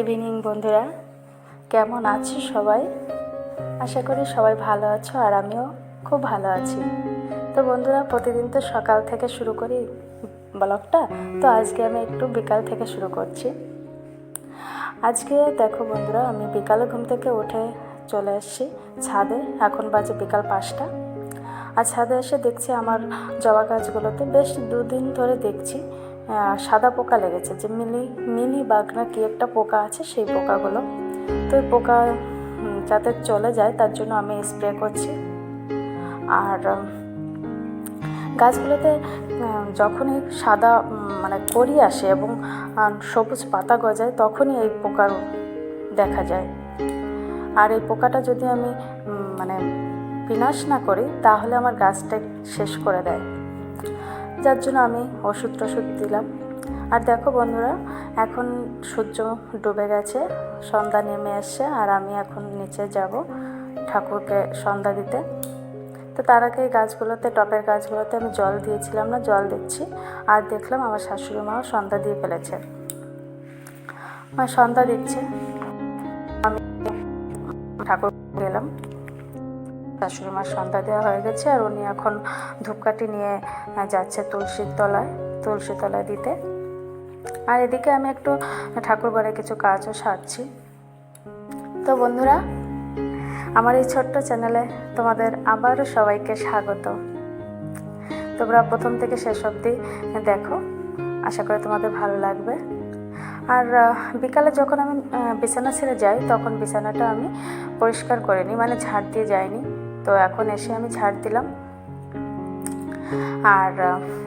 Evening বন্ধুরা। কেমন আছো সবাই? আশা করি সবাই ভালো আছো আর আমিও খুব ভালো আছি। তো বন্ধুরা, প্রতিদিন তো সকাল থেকে শুরু করি ব্লগটা। তো আজকে আমি একটু বিকাল থেকে শুরু করছি। আজকে দেখো বন্ধুরা, আমি বিকালে ঘুম থেকে উঠে চলে এসেছি ছাদে। এখন বাজে বিকাল পাঁচটা। আর ছাদে এসে দেখছি আমার জবা গাছগুলোতে বেশ দুদিন ধরে দেখছি। সাদা পোকা লেগেছে, যে মিলি মিনি বাগ না কি একটা পোকা আছে, সেই পোকাগুলো। তো ওই পোকা যাতে চলে যায়, তার জন্য আমি স্প্রে করছি। আর গাছগুলোতে যখনই সাদা মানে করি আসে এবং সবুজ পাতা গজায়, তখনই এই পোকার দেখা যায়। আর এই পোকাটা যদি আমি মানে বিনাশ না করি, তাহলে আমার গাছটা শেষ করে দেয়। যার জন্য আমি ওষুধ টষুধ দিলাম। আর দেখো বন্ধুরা, এখন সূর্য ডুবে গেছে, সন্ধ্যা নেমে এসছে আর আমি এখন নিচে যাব ঠাকুরকে সন্ধ্যা দিতে। তো তার আগে গাছগুলোতে, টপের গাছগুলোতে আমি জল দিয়েছিলাম না, জল দিচ্ছি। আর দেখলাম আমার শাশুড়ি মাও সন্ধ্যা দিয়ে ফেলেছে। মা সন্ধ্যা দিচ্ছে। আমি ঠাকুর গেলাম শাশুড়ি মার সন্ধ্যা দেওয়া হয়ে গেছে আর উনি এখন ধূপকাঠি নিয়ে যাচ্ছে তুলসীর তলায়, তুলসী তলায় দিতে। আর এদিকে আমি একটু ঠাকুর ঘরে কিছু কাজও সারছি। তো বন্ধুরা, আমার এই ছোট্ট চ্যানেলে তোমাদের আবারও সবাইকে স্বাগত। তোমরা প্রথম থেকে শেষ অবধি দেখো, আশা করি তোমাদের ভালো লাগবে। আর বিকালে যখন আমি বিছানা ছেড়ে যাই, তখন বিছানাটা আমি পরিষ্কার করে নিই মানে ঝাড় দিয়ে যাইনি। তো এখন এসে আমি ঝাড় দিলাম। আর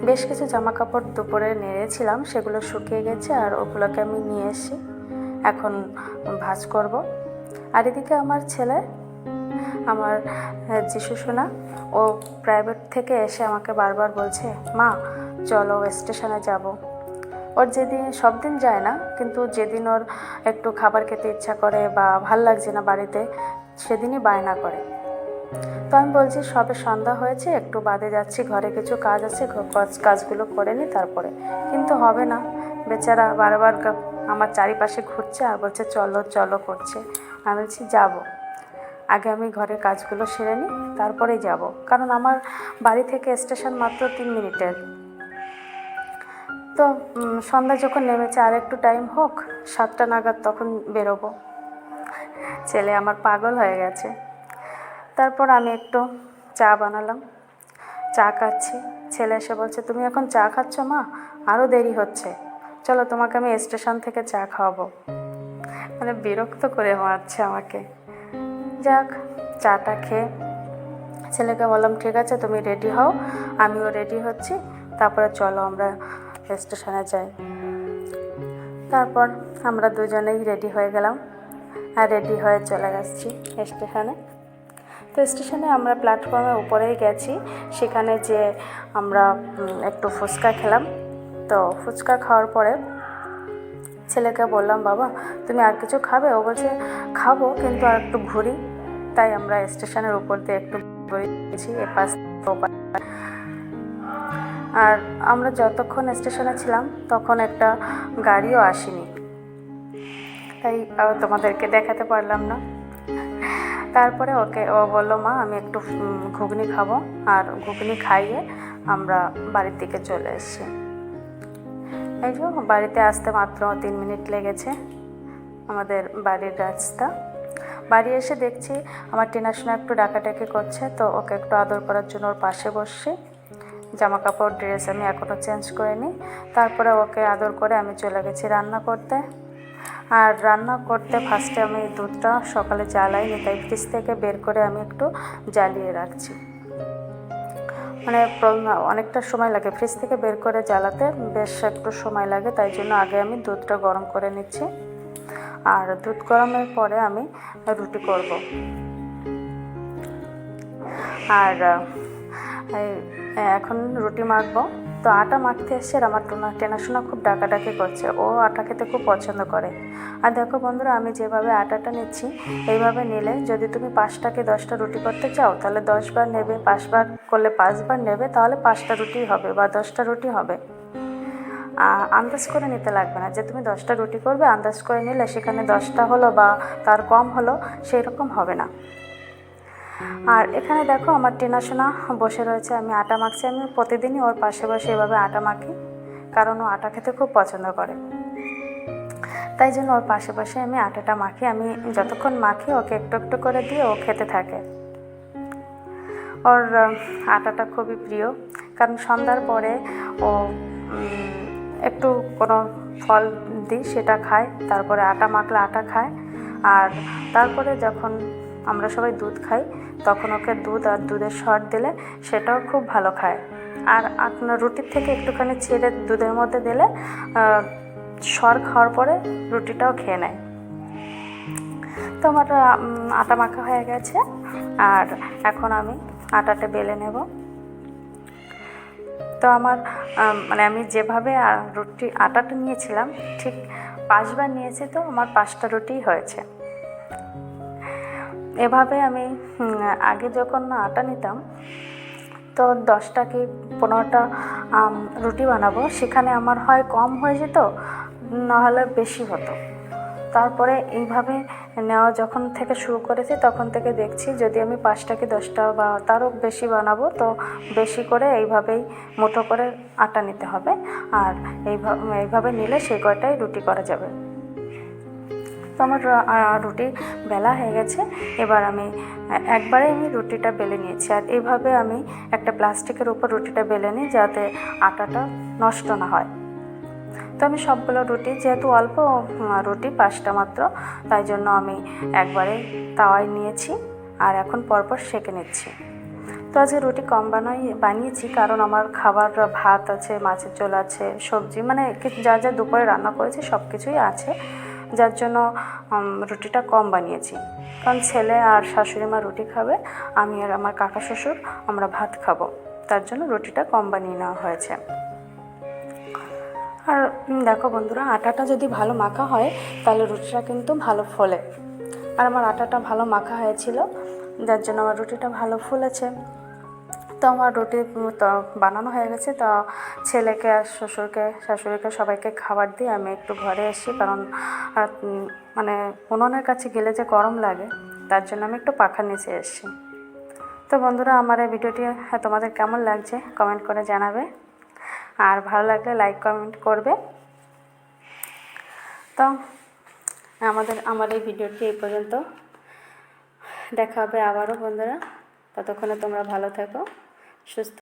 বেশ কিছু জামা কাপড় দুপুরে নেড়েছিলাম, সেগুলো শুকিয়ে গেছে আর ওগুলোকে আমি নিয়ে এসে এখন ভাজ করব। আর এদিকে আমার ছেলে, আমার যিশু সোনা, ও প্রাইভেট থেকে এসে আমাকে বারবার বলছে, মা, চলো স্টেশনে যাব। ওর যেদিন সব দিন যায় না, কিন্তু যেদিন ওর একটু খাবার খেতে ইচ্ছা করে বা ভালো লাগছে না বাড়িতে, সেদিনই বায়না করে। তো আমি বলছি, সবে সন্ধ্যা হয়েছে, একটু বাদে যাচ্ছি, ঘরে কিছু কাজ আছে কাজগুলো করে নি তারপরে। কিন্তু হবে না। বেচারা বারবার আমার চারিপাশে ঘুরছে আর বলছে, চলো চলো করছে। আমি বলছি, যাব। আগে আমি ঘরের কাজগুলো সেরে নিই তারপরেই যাব। কারণ আমার বাড়ি থেকে স্টেশন মাত্র তিন মিনিটের। তো সন্ধ্যা যখন নেমেছে, আর একটু টাইম হোক, সাতটা নাগাদ তখন বেরোবো। ছেলে আমার পাগল হয়ে গেছে। তারপর আমি একটু চা বানালাম। চা খাচ্ছি। ছেলে এসে বলছে, তুমি এখন চা খাচ্ছ মা? আরও দেরি হচ্ছে। চলো তোমাকে আমি স্টেশন থেকে চা খাওয়াবো। মানে বিরক্ত করে মারছে আমাকে। যাক, চাটা খেয়ে ছেলেকে বললাম, ঠিক আছে, তুমি রেডি হও। আমিও রেডি হচ্ছি। তারপরে চলো আমরা স্টেশনে যাই। তারপর আমরা দুজনেই রেডি হয়ে গেলাম। আর রেডি হয়ে চলে গেছি স্টেশনে। তো স্টেশনে আমরা প্ল্যাটফর্মের উপরেই গেছি। সেখানে যে আমরা একটু ফুচকা খেলাম। তো ফুচকা খাওয়ার পরে ছেলেকে বললাম, বাবা, তুমি আর কিছু খাবে? ও বলছে, খাব, কিন্তু আর একটু ঘুরি। তাই আমরা স্টেশনের উপর দিয়ে একটু ঘুরেছি এপাশ আর আমরা যতক্ষণ স্টেশনে ছিলাম, তখন একটা গাড়িও আসেনি। তাই তোমাদেরকে দেখাতে পারলাম না। তারপরে ওকে ও বলল, মা, আমি একটু ঘুগনি খাব। আর ঘুগনি খাইয়ে আমরা বাড়ির দিকে চলে এসেছি। এই যে, বাড়িতে আসতে মাত্র তিন মিনিট লেগেছে আমাদের বাড়ির রাস্তা। বাড়ি এসে দেখছি আমার টিনা সোনা একটু ডাকাডাকি করছে, তো ওকে একটু আদর করার জন্য ওর পাশে বসছি। জামা কাপড় ড্রেস আমি এখনও চেঞ্জ করিনি। তারপরে ওকে আদর করে আমি চলে গেছি রান্না করতে। আর রান্না করতে ফার্স্টে আমি দুধটা সকালে জ্বালাইনি তাই ফ্রিজ থেকে বের করে আমি একটু জ্বালিয়ে রাখছি। মানে অনেকটা সময় লাগে ফ্রিজ থেকে বের করে জ্বালাতে, বেশ একটু সময় লাগে, তাই জন্য আগে আমি দুধটা গরম করে নিচ্ছি। আর দুধ গরমের পরে আমি রুটি করব। আর এখন রুটি মাখবো। তো আটা মাখতে এসছে আর আমার টোনা টেনাশোনা খুব ডাকাডাকি করছে। ও আটা খেতে খুব পছন্দ করে। আর দেখো বন্ধুরা, আমি যেভাবে আটাটা নিচ্ছি, এইভাবে নিলে যদি তুমি পাঁচটাকে দশটা রুটি করতে চাও, তাহলে দশবার নেবে, পাঁচবার করলে পাঁচবার নেবে, তাহলে পাঁচটা রুটি হবে বা দশটা রুটি হবে। আন্দাজ করে নিতে লাগবে না। যে তুমি দশটা রুটি করবে, আন্দাজ করে নিলে সেখানে দশটা হলো বা তার কম হলো সেই রকম হবে না। আর এখানে দেখো আমার টেনাশোনা বসে রয়েছে, আমি আটা মাখছি। আমি প্রতিদিনই ওর পাশে বসে এভাবে আটা মাখি, কারণ ও আটা খেতে খুব পছন্দ করে। তাই জন্য ওর পাশে বসে আমি আটাটা মাখি। আমি যতক্ষণ মাখি, ওকে একটু একটু করে দিয়ে ও খেতে থাকে। ওর আটাটা খুবই প্রিয়, কারণ সন্ধ্যার পরে ও একটু কোনো ফল দিই, সেটা খায়, তারপরে আটা মাখলে আটা খায়। আর তারপরে যখন আমরা সবাই দুধ খাই, তখন ওকে দুধ আর দুধের শর্ট দিলে সেটাও খুব ভালো খায়। আর আপনার রুটির থেকে একটুখানি ছেড়ে দুধের মধ্যে দিলে সর খাওয়ার পরে রুটিটাও খেয়ে নেয়। তো আমার আটা মাখা হয়ে গেছে, আর এখন আমি আটাটা বেলে নেব। তো আমার মানে আমি যেভাবে রুটি, আটাটা নিয়েছিলাম, ঠিক পাঁচবার নিয়েছি তো, আমার পাঁচটা রুটিই হয়েছে। এভাবে আমি আগে যখন আটা নিতাম, তো দশটা কি পনেরোটা রুটি বানাবো, সেখানে আমার হয় কম হয়ে যেত, নাহলে বেশি হতো। তারপরে এইভাবে নেওয়া যখন থেকে শুরু করেছি, তখন থেকে দেখছি যদি আমি পাঁচটা কি দশটা বা তারও বেশি বানাবো, তো বেশি করে এইভাবেই মুঠো করে আটা নিতে হবে। আর এইভাবে এইভাবে নিলে সেই কয়টাই রুটি করা যাবে? তো আমার রুটি বেলা হয়ে গেছে। এবার আমি একবারে আমি রুটিটা বেলে নিয়েছি। আর এইভাবে আমি একটা প্লাস্টিকের উপর রুটিটা বেলে নিই যাতে আটাটা নষ্ট না হয়। তো আমি সবগুলো রুটি, যেহেতু অল্প রুটি, পাঁচটা মাত্র, তাই জন্য আমি একবারে তাওয়ায় নিয়েছি আর এখন পরপর সেঁকে নিচ্ছি। তো আজকে রুটি কম বানাই, বানিয়েছি কারণ আমার খাবার ভাত আছে, মাছের ঝোল আছে, সবজি মানে যা যা দুপুরে রান্না করেছি সব কিছুই আছে। যার জন্য রুটিটা কম বানিয়েছি। কারণ ছেলে আর শাশুড়ি মা রুটি খাবে, আমি আর আমার কাকা শ্বশুর আমরা ভাত খাব। তার জন্য রুটিটা কম বানিয়ে নেওয়া হয়েছে। আর দেখো বন্ধুরা, আটাটা যদি ভালো মাখা হয়, তাহলে রুটিটা কিন্তু ভালো ফলে। আর আমার আটাটা ভালো মাখা হয়েছিল, যার জন্য আমার রুটিটা ভালো ফুলেছে। তো আমার রুটি বানানো হয়ে গেছে। তো ছেলেকে আর শ্বশুরকে, শাশুড়িকে সবাইকে খাবার দিয়ে আমি একটু ঘরে এসি, কারণ মানে উনুনের কাছে গেলে যে গরম লাগে, তার জন্য আমি একটু পাখার নিচে এসেছি। তো বন্ধুরা, আমার এই ভিডিওটি তোমাদের কেমন লাগছে কমেন্ট করে জানাবে। আর ভালো লাগলে লাইক, কমেন্ট করবে। তো, আমাদের, আমার এই ভিডিওটি এই পর্যন্ত। দেখা হবে আবারও, বন্ধুরা। ততক্ষণে তোমরা ভালো থেকো। সুস্থ